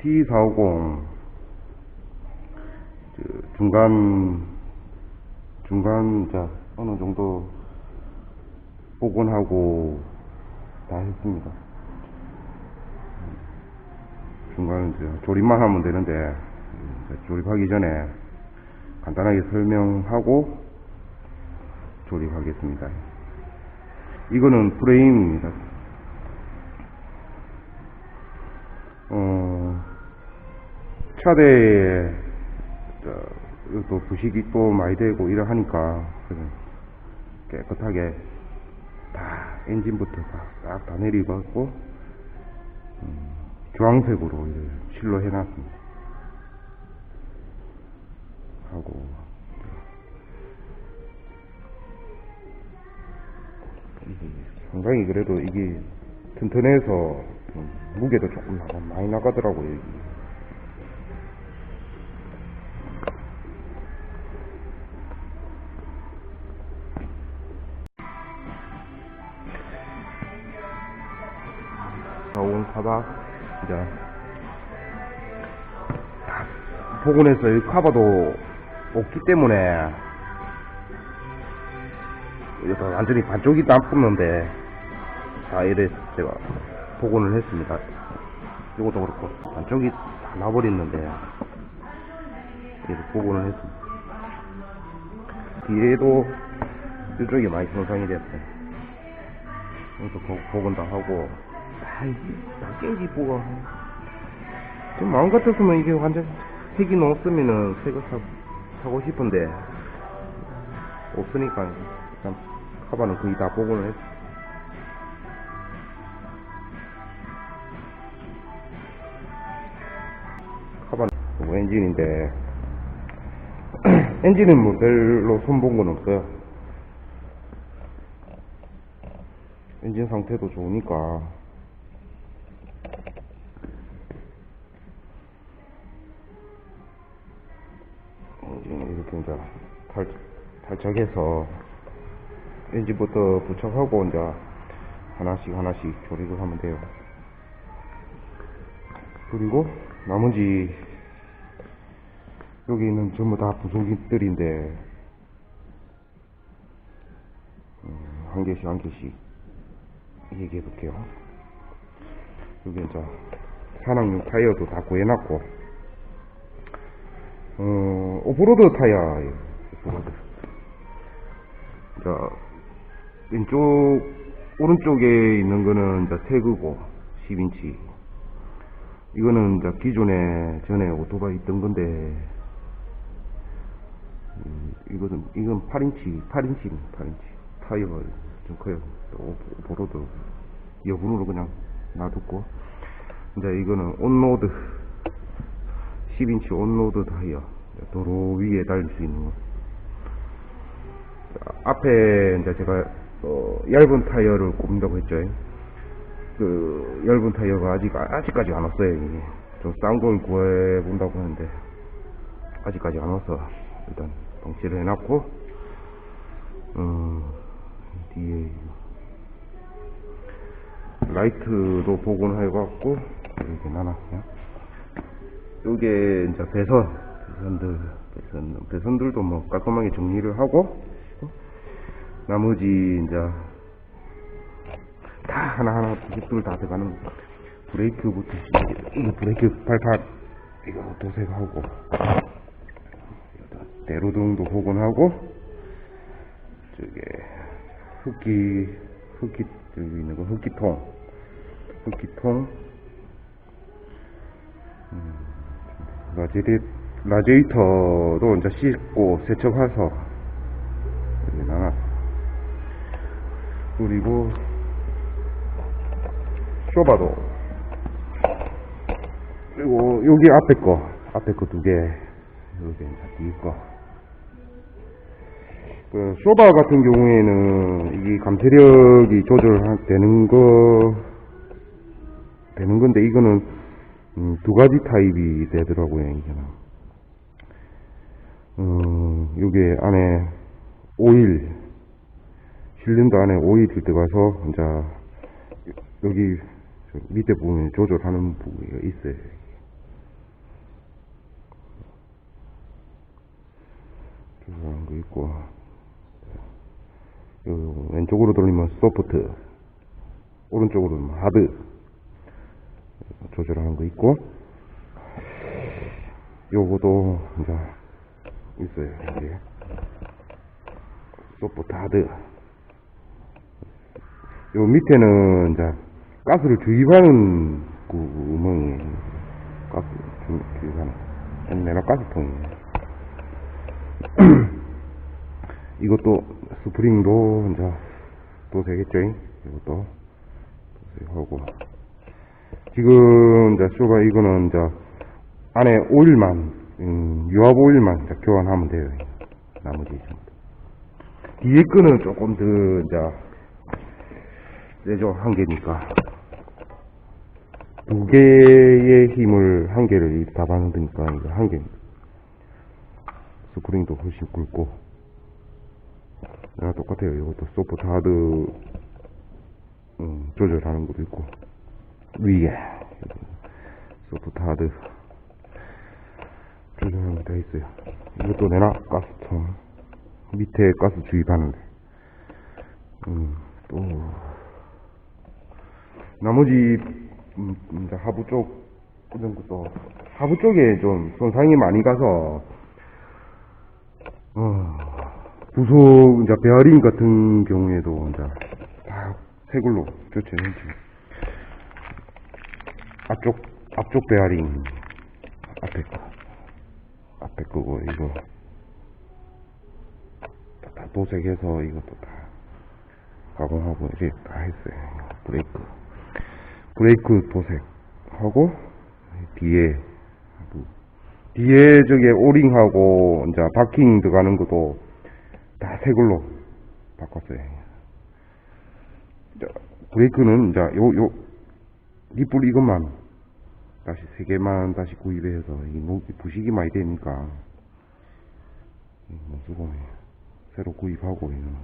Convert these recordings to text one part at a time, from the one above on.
T450 그 중간 중간 자 어느 정도 복원하고 다 했습니다. 중간은 이제 조립만 하면 되는데 조립하기 전에 간단하게 설명하고 조립하겠습니다. 이거는 프레임입니다. 어, 차대에 저, 또 부식이 또 많이 되고 이러 하니까 깨끗하게 다 엔진부터 싹 다 내리갖고 음, 주황색으로 이제 실로 해놨습니다. 하고 상당히 그래도 이게 튼튼해서 좀 무게도 조금 많이 나가더라고요. 다 복원해서 이 카바도 없기 때문에 이거 완전히 반쪽이 나쁘는데 다 이래 제가 복원을 했습니다. 이것도 그렇고 반쪽이 다 나버렸는데 이렇게 복원을 했습니다. 뒤에도 이쪽이 많이 손상이 됐어요. 복- 복원 다 하고 다 깨지 뭐가. 지금 마음 같았으면 이게 완전 색이 없으면은 새거 사, 사고 싶은데. 없으니까 일단 카바는 거의 다 복원을 했어 카바는 뭐 엔진인데. 엔진은 뭐 별로 손본 건 없어요. 엔진 상태도 좋으니까 이제 탈, 탈착해서 엔진부터 부착하고 이제 하나씩 하나씩 조립을 하면 돼요. 그리고 나머지 여기 있는 전부 다 부속들인데 음, 한 개씩 한 개씩 얘기해 볼게요. 여기 이제 산악용 타이어도 다 구해놨고 어, 오프로드 타이어예요. 오프로드. 자, 왼쪽, 오른쪽에 있는 거는 이제 태그고, 10인치. 이거는 이제 기존에 전에 오토바이 있던 건데, 음, 이거는, 이건 8인치, 8인치, 8인치. 타이어가 좀 커요. 오- 오프로드. 여분으로 그냥 놔뒀고. 이제 이거는 온로드. 10인치 온로드 타이어 도로 위에 달릴 수 있는 거. 자, 앞에 이제 제가 어, 얇은 타이어를 꼽는다고 했죠. 그 얇은 타이어가 아직 아직까지 안 왔어요 이게. 좀 싼 걸 구해 본다고 하는데 아직까지 안 와서 일단 방치를 해놨고 어, 뒤에 라이트도 복원해갖고 이렇게 놔놨어요 요게 이제 배선, 배선들, 배선, 배선들도 뭐 깔끔하게 정리를 하고, 나머지 이제 다 하나하나 기술 다 들어가는 거. 브레이크부터 시작해. 브레이크 발판, 이거 도색하고, 대로등도 복원하고, 저게 흡기, 흡기, 여기 있는 거 흡기통, 흡기통, 라제리, 라제이터도 이제 씻고 세척해서 나놨어. 그리고 쇼바도 그리고 여기 앞에 거 앞에 거 두개 여기 이제 뒤에 거. 그 쇼바 같은 경우에는 이게 감퇴력이 조절되는 거 되는 건데 이거는 음, 두 가지 타입이 되더라고요 이제는 음, 안에 오일 실린더 안에 오일 들어가서 이제 여기 밑에 보면 조절하는 부분이 있어요 조절하는 거 있고. 왼쪽으로 돌리면 소프트 오른쪽으로 돌리면 하드. 조절하는 거 있고 요거도 이제 있어요. 이게 소프트 하드. 요 밑에는 이제 가스를 주입하는 구멍이에요 가스 주- 주입하는 옛날에 가스통이에요 이것도 스프링도 이제 도색했죠 이것도 도색하고 지금 이제 쇼가 이거는 이제 안에 오일만 음, 유압 오일만 이제 교환하면 돼요 나머지 전부 다. 뒤에 거는 조금 더 이제 세죠 한 개니까 두 개의 힘을 한 개를 다 받으니까 이거 한 개. 스프링도 훨씬 굵고 아, 똑같아요. 이것도 소프트 하드 음, 조절하는 것도 있고 위에 소프트 하드 거다 있어요. 이것도 내나 가스통. 밑에 가스 주입하는데. 음, 또. 나머지 음, 이제 하부 쪽 이런 것도 하부 쪽에 좀 손상이 많이 가서 어, 부속 이제 베어링 같은 경우에도 이제 다 새걸로 교체했지. 앞쪽 앞쪽 베어링. 앞에 거. 앞에 거고 이거. 다, 다 도색해서 이것도 다 가공하고 이제 다 했어요. 브레이크. 브레이크 도색하고 뒤에 뒤에 저게 오링하고 이제 바킹 들어가는 것도 다 새 걸로 바꿨어요. 자, 브레이크는 이제 요, 요, 니뿔 이것만 다시 세 개만 다시 구입해서 이 모- 이 부식이 많이 되니까 못 쓰고 새로 구입하고 이거는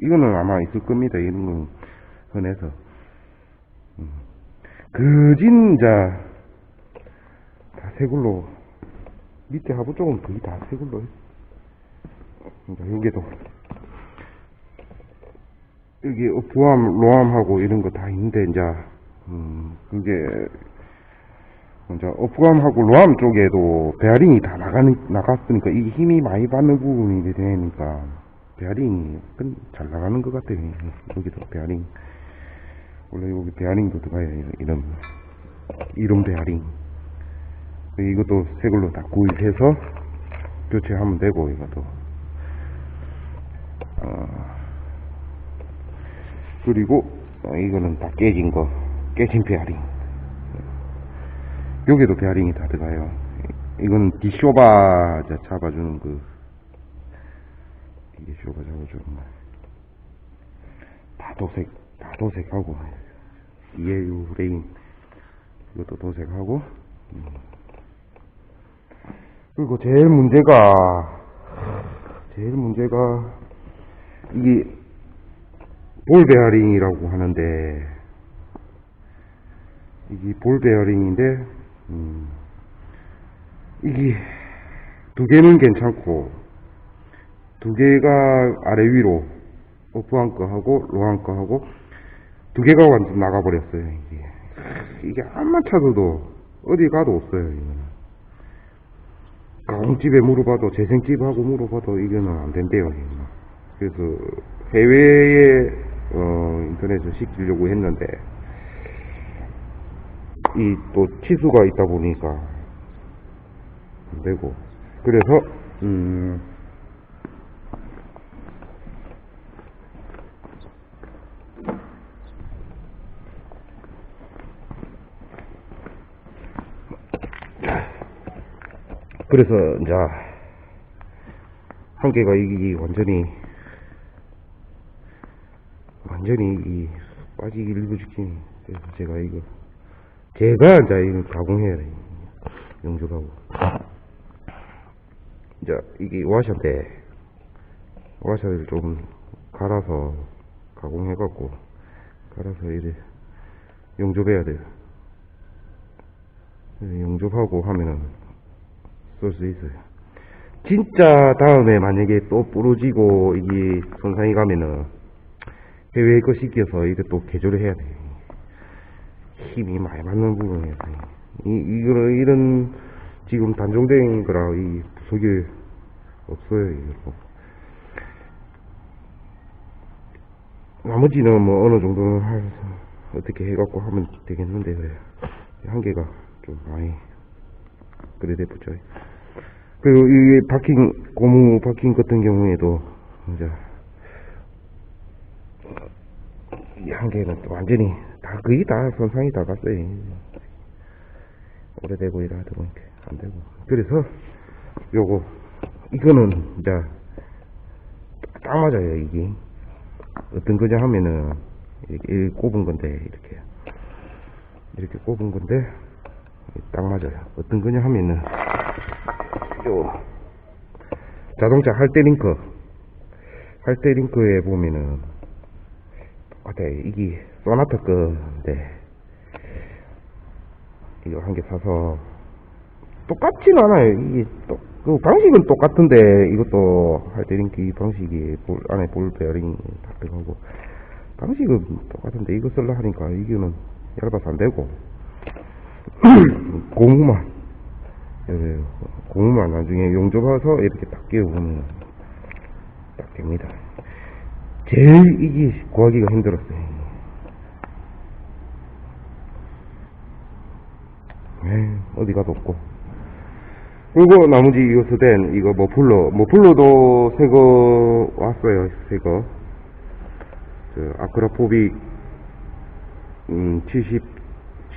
이거는 아마 있을 겁니다. 이런 건 흔해서 음. 그진 이제 다새 걸로 밑에 하부 쪽은 거의 다새 걸로 했어. 그러니까 여기도 여기 어프암, 로암하고 이런 거 다 있는데 이제 음 그게 이제 어프암하고 로암 쪽에도 베어링이 다 나가는 나갔으니까 이게 힘이 많이 받는 부분이 되니까 베어링이 끈- 잘 나가는 것 같아요. 여기도 베어링 원래 여기 베어링도 들어가요. 이런 이런 베어링. 이것도 새 걸로 다 구입해서 교체하면 되고 이것도 어, 그리고 어, 이거는 다 깨진 거 깨진 베어링 여기도 베어링이 다 들어가요 이거는 디쇼바 잡아주는 그 디쇼바 잡아주는 거 다 도색 다 도색하고 EAU 레인 이것도 도색하고 음. 그리고 제일 문제가 제일 문제가 이게 볼 베어링이라고 하는데 이게 볼 베어링인데 음, 이게 두 개는 괜찮고 두 개가 아래 위로 오프한 거 하고 로한 거 하고 두 개가 완전 나가버렸어요 이게 이게 안만 찾아도 어디 가도 없어요 이거는 가공집에 물어봐도 재생집하고 물어봐도 이거는 안 된대요. 이거는. 그래서 해외에 어, 인터넷을 시키려고 했는데 이 또 치수가 있다 보니까 안 되고. 그래서 음 그래서 이제 한 개가 이게 완전히 완전히 이 빠지기 일부 직전이 그래서 제가 이거 제가 이제 이거 가공해야 돼 용접하고 이제 이게 와샤인데 와샤를 좀 갈아서 가공해갖고 갈아서 이래 용접해야 돼요 그래서 용접하고 하면은 쓸 수 있어요. 진짜 다음에 만약에 또 부러지고 이게 손상이 가면은 해외 거 시켜서 이거 또 개조를 해야 돼. 힘이 많이 맞는 부분이에요. 이, 이거는, 이런, 지금 단종된 거라 이 부속이 없어요, 이거. 나머지는 뭐 어느 정도는 할, 어떻게 해갖고 하면 되겠는데, 그래. 한계가 좀 많이, 그래 돼 붙죠. 그리고 이 바킹, 고무 바킹 같은 경우에도, 이제, 이 한계는 또 완전히 다 거의 다 손상이 다 갔어요. 오래되고 이러다 보니까 안 되고. 그래서 요거 이거는 이제 딱 맞아요 이게 어떤 거냐 하면은 이렇게, 꼽은 건데 이렇게 이렇게 꼽은 건데 딱 맞아요. 어떤 거냐 하면은 요 자동차 할때 링크 할때 링크에 보면은 같아 이게 소나타 거인데 이거 한 개 사서 똑같진 않아요. 이게 또, 그 방식은 똑같은데 이것도 할때링크 방식이 볼, 안에 볼 베어링 다 들어가고 방식은 똑같은데 이거 쓸라 하니까 이거는 얇아서 안 되고. 고무만 예, 고무만 나중에 용접 와서 이렇게 딱 끼워보면 딱 됩니다. 제일 이게 구하기가 힘들었어요. 에이, 어디 가도 없고. 그리고 나머지 이거 스댄, 이거 머플러. 머플러도 새거 왔어요, 새 거. 저, 아크라포빅, 음, 70,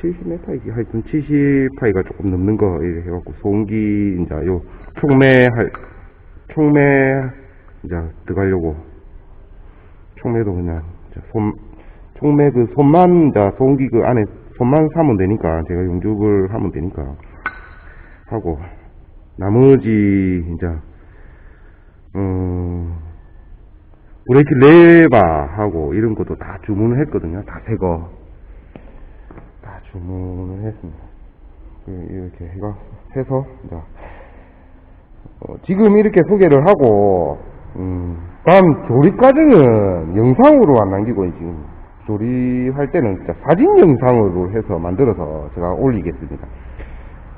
70m이지. 하여튼 70파이가 조금 넘는 거, 해갖고, 소음기, 이제 요, 촉매, 할, 촉매, 이제 들어가려고 총매도 그냥 저손 총매 그 손만 자 소음기 그 안에 손만 사면 되니까 제가 용접을 하면 되니까. 하고 나머지 이제 음 브레이크 레바 하고 이런 것도 다 주문을 했거든요. 다 새거. 다 주문을 했습니다. 그 이렇게 해가 해서 이제 어, 지금 이렇게 소개를 하고 음, 다음 조립 과정은 영상으로 안 남기고 지금 조립할 때는 진짜 사진 영상으로 해서 만들어서 제가 올리겠습니다.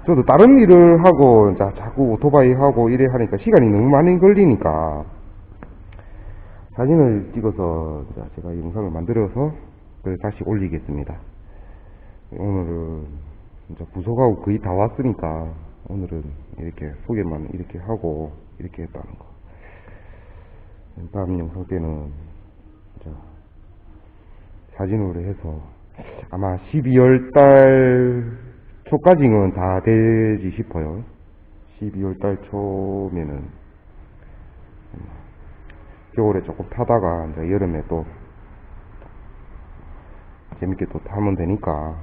저도 다른 일을 하고 자, 자꾸 오토바이 하고 이래 하니까 시간이 너무 많이 걸리니까 사진을 찍어서 제가 영상을 만들어서 다시 올리겠습니다. 오늘은 이제 부속하고 거의 다 왔으니까 오늘은 이렇게 소개만 이렇게 하고 이렇게 했다는 거. 다음 영상 때는 자, 사진으로 해서 아마 12월 달 초까지는 다 되지 싶어요. 12월 달 초면은 음, 겨울에 조금 타다가 이제 여름에 또 재밌게 또 타면 되니까